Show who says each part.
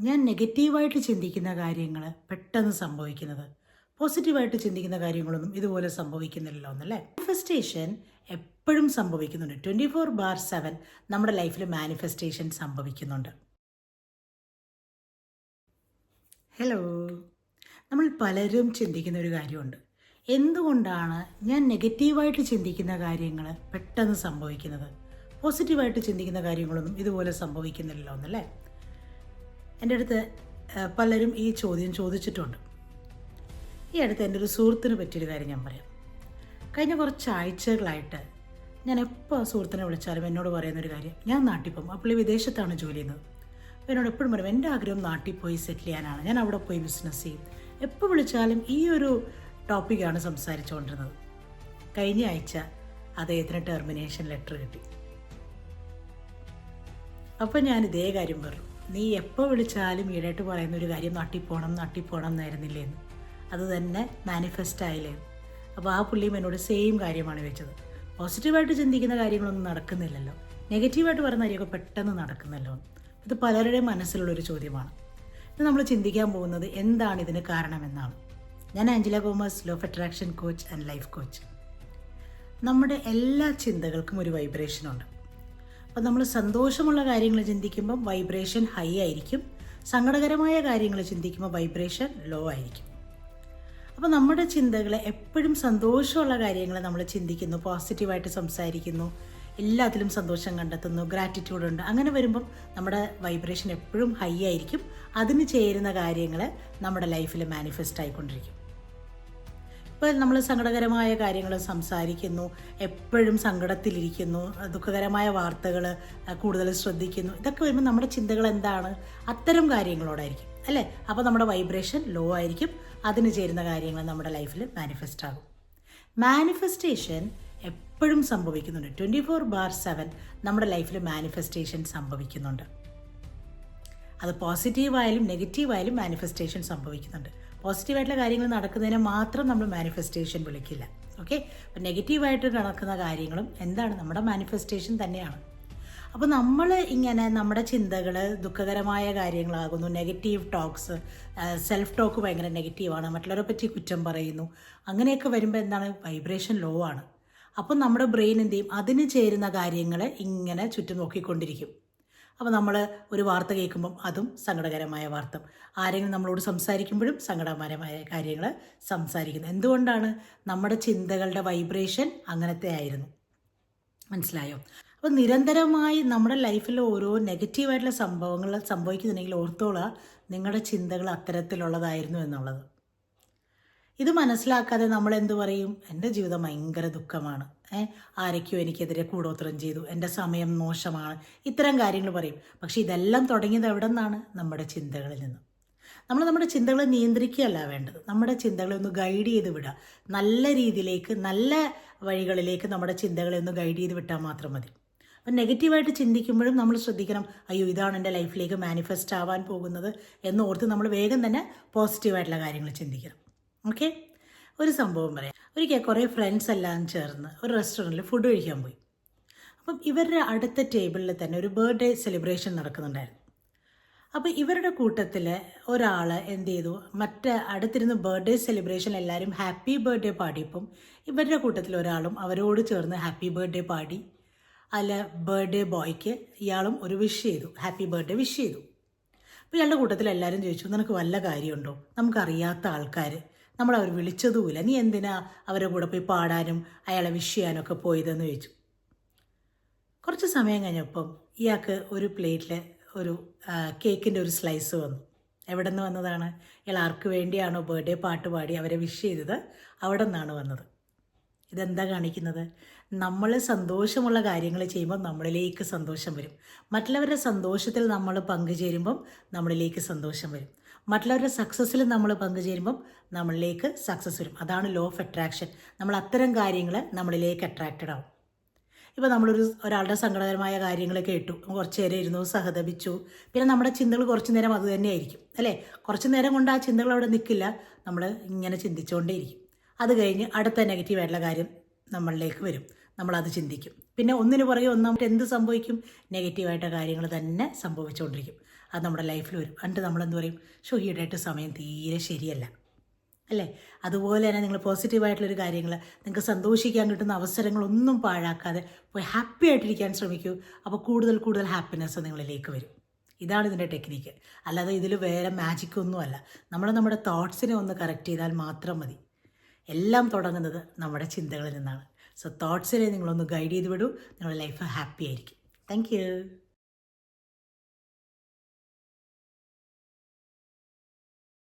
Speaker 1: ഞാൻ നെഗറ്റീവായിട്ട് ചിന്തിക്കുന്ന കാര്യങ്ങൾ പെട്ടെന്ന് സംഭവിക്കുന്നത്. പോസിറ്റീവായിട്ട് ചിന്തിക്കുന്ന കാര്യങ്ങളൊന്നും ഇതുപോലെ സംഭവിക്കുന്നില്ലല്ലോ എന്നല്ലേ? മാനിഫെസ്റ്റേഷൻ എപ്പോഴും സംഭവിക്കുന്നുണ്ട്. ട്വന്റി ഫോർ ബാർ സെവൻ നമ്മുടെ ലൈഫിൽ മാനിഫെസ്റ്റേഷൻ സംഭവിക്കുന്നുണ്ട്. ഹലോ നമ്മൾ പലരും ചിന്തിക്കുന്ന ഒരു കാര്യമുണ്ട്. എന്തുകൊണ്ടാണ് ഞാൻ നെഗറ്റീവായിട്ട് ചിന്തിക്കുന്ന കാര്യങ്ങൾ പെട്ടെന്ന് സംഭവിക്കുന്നത്? പോസിറ്റീവായിട്ട് ചിന്തിക്കുന്ന കാര്യങ്ങളൊന്നും ഇതുപോലെ സംഭവിക്കുന്നില്ലല്ലോ എന്നല്ലേ? എന്റെ അടുത്ത് പലരും ഈ ചോദ്യം ചോദിച്ചിട്ടുണ്ട്. ഈ അടുത്ത് എന്റെ ഒരു സുഹൃത്തിന് പറ്റിയൊരു കാര്യം ഞാൻ പറയാം. കഴിഞ്ഞ കുറച്ച് ആഴ്ചകളായിട്ട് ഞാൻ എപ്പോൾ സുഹൃത്തിനെ വിളിച്ചാലും എന്നോട് പറയുന്നൊരു കാര്യം ഞാൻ നാട്ടിൽ പോകും. അപ്പോൾ വിദേശത്താണ് ജോലി ചെയ്യുന്നത്. അപ്പോൾ എന്നോട് എപ്പോഴും പറയും എന്റെ ആഗ്രഹം നാട്ടിൽ പോയി സെറ്റിൽ ചെയ്യാനാണ്. ഞാൻ അവിടെ പോയി ബിസിനസ് ചെയ്യും. എപ്പോൾ വിളിച്ചാലും ഈ ഒരു ടോപ്പിക്കാണ് സംസാരിച്ചുകൊണ്ടിരുന്നത് കഴിഞ്ഞ ആഴ്ച അദ്ദേഹത്തിന് ടെർമിനേഷൻ ലെറ്റർ കിട്ടി. അപ്പോൾ ഞാൻ ഇതേ കാര്യം പറഞ്ഞു. നീ എപ്പോൾ വിളിച്ചാലും ഈടായിട്ട് പറയുന്ന ഒരു കാര്യം നട്ടിപ്പോണം നട്ടിപ്പോണം എന്നായിരുന്നില്ലേ എന്ന് അത് തന്നെ മാനിഫെസ്റ്റ് ആയില്ലേ അപ്പോൾ ആ പുള്ളിയും എന്നോട് സെയിം കാര്യമാണ് വെച്ചത് പോസിറ്റീവായിട്ട് ചിന്തിക്കുന്ന കാര്യങ്ങളൊന്നും നടക്കുന്നില്ലല്ലോ. നെഗറ്റീവായിട്ട് പറയുന്ന കാര്യമൊക്കെ പെട്ടെന്ന് നടക്കുന്നല്ലോ. ഇത് പലരുടെയും മനസ്സിലുള്ളൊരു ചോദ്യമാണ്. ഇത് നമ്മൾ ചിന്തിക്കാൻ പോകുന്നത് എന്താണ് ഇതിന് കാരണമെന്നാണ്. ഞാൻ Angela commerce law of attraction coach and life coach നമ്മുടെ എല്ലാ ചിന്തകൾക്കും ഒരു വൈബ്രേഷനുണ്ട് അപ്പോൾ നമ്മൾ സന്തോഷമുള്ള കാര്യങ്ങൾ ചിന്തിക്കുമ്പോൾ വൈബ്രേഷൻ ഹൈ ആയിരിക്കും. സങ്കടകരമായ കാര്യങ്ങൾ ചിന്തിക്കുമ്പോൾ വൈബ്രേഷൻ ലോ ആയിരിക്കും. അപ്പോൾ നമ്മുടെ ചിന്തകളെ എപ്പോഴും സന്തോഷമുള്ള കാര്യങ്ങൾ നമ്മൾ ചിന്തിക്കുന്നു പോസിറ്റീവായിട്ട് സംസാരിക്കുന്നു എല്ലാത്തിലും സന്തോഷം കണ്ടെത്തുന്നു ഗ്രാറ്റിറ്റ്യൂഡ് ഉണ്ട്. അങ്ങനെ വരുമ്പം നമ്മുടെ വൈബ്രേഷൻ എപ്പോഴും ഹൈ ആയിരിക്കും. അതിന് ചേരുന്ന കാര്യങ്ങൾ നമ്മുടെ ലൈഫിൽ മാനിഫെസ്റ്റ് ആയിക്കൊണ്ടിരിക്കും. ഇപ്പോൾ നമ്മൾ സങ്കടകരമായ കാര്യങ്ങൾ സംസാരിക്കുന്നു എപ്പോഴും സങ്കടത്തിലിരിക്കുന്നു ദുഃഖകരമായ വാർത്തകൾ കൂടുതൽ ശ്രദ്ധിക്കുന്നു. ഇതൊക്കെ വരുമ്പോൾ നമ്മുടെ ചിന്തകൾ എന്താണ്? അത്തരം കാര്യങ്ങളോടായിരിക്കും അല്ലേ? അപ്പോൾ നമ്മുടെ വൈബ്രേഷൻ ലോ ആയിരിക്കും അതിന് ചേരുന്ന കാര്യങ്ങൾ നമ്മുടെ ലൈഫിൽ മാനിഫെസ്റ്റ് ആകും. മാനിഫെസ്റ്റേഷൻ എപ്പോഴും സംഭവിക്കുന്നുണ്ട്. ട്വന്റി ഫോർ ബാർ സെവൻ നമ്മുടെ ലൈഫിൽ മാനിഫെസ്റ്റേഷൻ സംഭവിക്കുന്നുണ്ട്. അത് പോസിറ്റീവായാലും നെഗറ്റീവായാലും മാനിഫെസ്റ്റേഷൻ സംഭവിക്കുന്നുണ്ട്. പോസിറ്റീവായിട്ടുള്ള കാര്യങ്ങൾ നടക്കുന്നതിനെ മാത്രം നമ്മൾ മാനിഫെസ്റ്റേഷൻ വിളിക്കില്ല. ഓക്കെ അപ്പം നെഗറ്റീവായിട്ട് നടക്കുന്ന കാര്യങ്ങളും എന്താണ്? നമ്മുടെ മാനിഫെസ്റ്റേഷൻ തന്നെയാണ്. അപ്പോൾ നമ്മൾ ഇങ്ങനെ നമ്മുടെ ചിന്തകൾ ദുഃഖകരമായ കാര്യങ്ങളാകുന്നു. നെഗറ്റീവ് ടോക്സ് സെൽഫ് ടോക്ക് ഭയങ്കര നെഗറ്റീവാണ് മറ്റുള്ളവരെ പറ്റി കുറ്റം പറയുന്നു. അങ്ങനെയൊക്കെ വരുമ്പോൾ എന്താണ്? വൈബ്രേഷൻ ലോ ആണ്. അപ്പം നമ്മുടെ ബ്രെയിൻ എന്ത് ചെയ്യും? അതിന് ചേരുന്ന കാര്യങ്ങൾ ഇങ്ങനെ ചുറ്റും നോക്കിക്കൊണ്ടിരിക്കും അപ്പോൾ നമ്മൾ ഒരു വാർത്ത കേൾക്കുമ്പം അതും സങ്കടകരമായ വാർത്ത. ആരെങ്കിലും നമ്മളോട് സംസാരിക്കുമ്പോഴും സങ്കടകരമായ കാര്യങ്ങൾ സംസാരിക്കുന്നു. എന്തുകൊണ്ടാണ്? നമ്മുടെ ചിന്തകളുടെ വൈബ്രേഷൻ അങ്ങനത്തെ ആയിരുന്നു. മനസ്സിലായോ? അപ്പോൾ നിരന്തരമായി നമ്മുടെ ലൈഫിൽ ഓരോ നെഗറ്റീവായിട്ടുള്ള സംഭവങ്ങൾ സംഭവിക്കുന്നുണ്ടെങ്കിൽ ഓർത്തോളാം നിങ്ങളുടെ ചിന്തകൾ അത്തരത്തിലുള്ളതായിരുന്നു എന്നുള്ളത്. ഇത് മനസ്സിലാക്കാതെ നമ്മൾ എന്തു പറയും? എന്റെ ജീവിതം ഭയങ്കര ദുഃഖമാണ്. ആരൊക്കെയോ എനിക്കെതിരെ കൂടോത്രം ചെയ്തു. എന്റെ സമയം മോശമാണ്. ഇത്തരം കാര്യങ്ങൾ പറയും. പക്ഷേ ഇതെല്ലാം തുടങ്ങിയത് എവിടെ നിന്നാണ് നമ്മുടെ ചിന്തകളിൽ നിന്ന്. നമ്മൾ നമ്മുടെ ചിന്തകളെ നിയന്ത്രിക്കുകയല്ല വേണ്ടത്. നമ്മുടെ ചിന്തകളെ ഒന്ന് ഗൈഡ് ചെയ്ത് വിടുക. നല്ല രീതിയിലേക്ക് നല്ല വഴികളിലേക്ക് നമ്മുടെ ചിന്തകളെ ഒന്ന് ഗൈഡ് ചെയ്ത് വിട്ടാൽ മാത്രം മതി. അപ്പം നെഗറ്റീവായിട്ട് ചിന്തിക്കുമ്പോഴും നമ്മൾ ശ്രദ്ധിക്കണം. അയ്യോ ഇതാണ് എന്റെ ലൈഫിലേക്ക് മാനിഫെസ്റ്റ് ആവാൻ പോകുന്നത് എന്നോർത്ത് നമ്മൾ വേഗം തന്നെ പോസിറ്റീവായിട്ടുള്ള കാര്യങ്ങൾ ചിന്തിക്കണം. ഓക്കെ? ഒരു സംഭവം പറയാം. ഒരിക്കൽ കുറേ ഫ്രണ്ട്സ് എല്ലാം ചേർന്ന് ഒരു റെസ്റ്റോറന്റിൽ ഫുഡ് കഴിക്കാൻ പോയി. അപ്പം ഇവരുടെ അടുത്ത ടേബിളിൽ തന്നെ ഒരു ബർത്ത്ഡേ സെലിബ്രേഷൻ നടക്കുന്നുണ്ടായിരുന്നു. അപ്പോൾ ഇവരുടെ കൂട്ടത്തിൽ ഒരാൾ എന്ത് ചെയ്തു? മറ്റേ അടുത്തിരുന്ന് ബർത്ത്ഡേ സെലിബ്രേഷൻ എല്ലാവരും ഹാപ്പി ബർത്ത്ഡേ പാടിയപ്പം ഇവരുടെ കൂട്ടത്തിൽ ഒരാളും അവരോട് ചേർന്ന് ഹാപ്പി ബർത്ത്ഡേ പാടി അല്ല ബർത്ത്ഡേ ബോയ്ക്ക് ഇയാളും ഒരു വിഷ് ചെയ്തു. ഹാപ്പി ബർത്ത്ഡേ വിഷ് ചെയ്തു. അപ്പോൾ ഇയാളുടെ കൂട്ടത്തിൽ എല്ലാവരും ചോദിച്ചു നിനക്ക് വല്ല കാര്യമുണ്ടോ? നമുക്കറിയാത്ത ആൾക്കാർ നമ്മൾ അവർ വിളിച്ചതുമില്ല. നീ എന്തിനാ അവരുടെ കൂടെ പോയി പാടാനും അയാളെ വിഷ് ചെയ്യാനൊക്കെ പോയതെന്ന് ചോദിച്ചു. കുറച്ച് സമയം കഴിഞ്ഞപ്പം ഇയാൾക്ക് ഒരു പ്ലേറ്റിൽ ഒരു കേക്കിന്റെ ഒരു സ്ലൈസ് വന്നു. എവിടെ നിന്ന് വന്നതാണ്? ഇയാൾ ആർക്ക് വേണ്ടിയാണോ ബർത്ത്ഡേ പാട്ട് പാടി അവരെ വിഷ് ചെയ്തത്? അവിടെ നിന്നാണ് വന്നത്. ഇതെന്താ കാണിക്കുന്നത്? നമ്മൾ സന്തോഷമുള്ള കാര്യങ്ങൾ ചെയ്യുമ്പോൾ നമ്മളിലേക്ക് സന്തോഷം വരും. മറ്റുള്ളവരുടെ സന്തോഷത്തിൽ നമ്മൾ പങ്കുചേരുമ്പം നമ്മളിലേക്ക് സന്തോഷം വരും. മറ്റുള്ളവരുടെ സക്സസ്സിൽ നമ്മൾ പങ്കുചേരുമ്പം നമ്മളിലേക്ക് സക്സസ് വരും. അതാണ് ലോ ഓഫ് അട്രാക്ഷൻ നമ്മൾ അത്തരം കാര്യങ്ങൾ നമ്മളിലേക്ക് അട്രാക്റ്റഡ് ആവും. ഇപ്പോൾ നമ്മളൊരു ഒരാളുടെ സങ്കടകരമായ കാര്യങ്ങൾ കേട്ടു. കുറച്ച് നേരം ഇരുന്നു സഹതപിച്ചു. പിന്നെ നമ്മുടെ ചിന്തകൾ കുറച്ച് നേരം അത് അല്ലേ? കുറച്ച് നേരം കൊണ്ട് ആ ചിന്തകൾ അവിടെ നിൽക്കില്ല നമ്മൾ ഇങ്ങനെ ചിന്തിച്ചുകൊണ്ടേയിരിക്കും അത് കഴിഞ്ഞ് അടുത്ത നെഗറ്റീവായിട്ടുള്ള കാര്യം നമ്മളിലേക്ക് വരും. നമ്മളത് ചിന്തിക്കും. പിന്നെ ഒന്നിനു പുറകെ ഒന്നാമത്തെ എന്ത് സംഭവിക്കും? നെഗറ്റീവായിട്ട് കാര്യങ്ങൾ തന്നെ സംഭവിച്ചുകൊണ്ടിരിക്കും. അത് നമ്മുടെ ലൈഫിൽ വരും. എന്നിട്ട് നമ്മളെന്ത് പറയും? ഷോ ഈയിടെയായിട്ട് സമയം തീരെ ശരിയല്ല. അല്ലേ? അതുപോലെ തന്നെ നിങ്ങൾ പോസിറ്റീവായിട്ടുള്ളൊരു കാര്യങ്ങൾ നിങ്ങൾക്ക് സന്തോഷിക്കാൻ കിട്ടുന്ന അവസരങ്ങളൊന്നും പാഴാക്കാതെ പോയി ഹാപ്പി ആയിട്ടിരിക്കാൻ ശ്രമിക്കൂ. അപ്പോൾ കൂടുതൽ കൂടുതൽ ഹാപ്പിനെസ് നിങ്ങളിലേക്ക് വരും. ഇതാണ് ഇതിന്റെ ടെക്നിക്ക് അല്ലാതെ ഇതിൽ വേറെ മാജിക് ഒന്നുമല്ല. നമ്മൾ നമ്മുടെ തോട്ട്സിനെ ഒന്ന് കറക്റ്റ് ചെയ്താൽ മാത്രം മതി. എല്ലാം തുടങ്ങുന്നത് നമ്മുടെ ചിന്തകളിൽ നിന്നാണ്. സോ തോട്ട്സിനെ നിങ്ങളൊന്ന് ഗൈഡ് ചെയ്ത് വിടൂ. നിങ്ങളുടെ ലൈഫ് ഹാപ്പി ആയിരിക്കും. താങ്ക്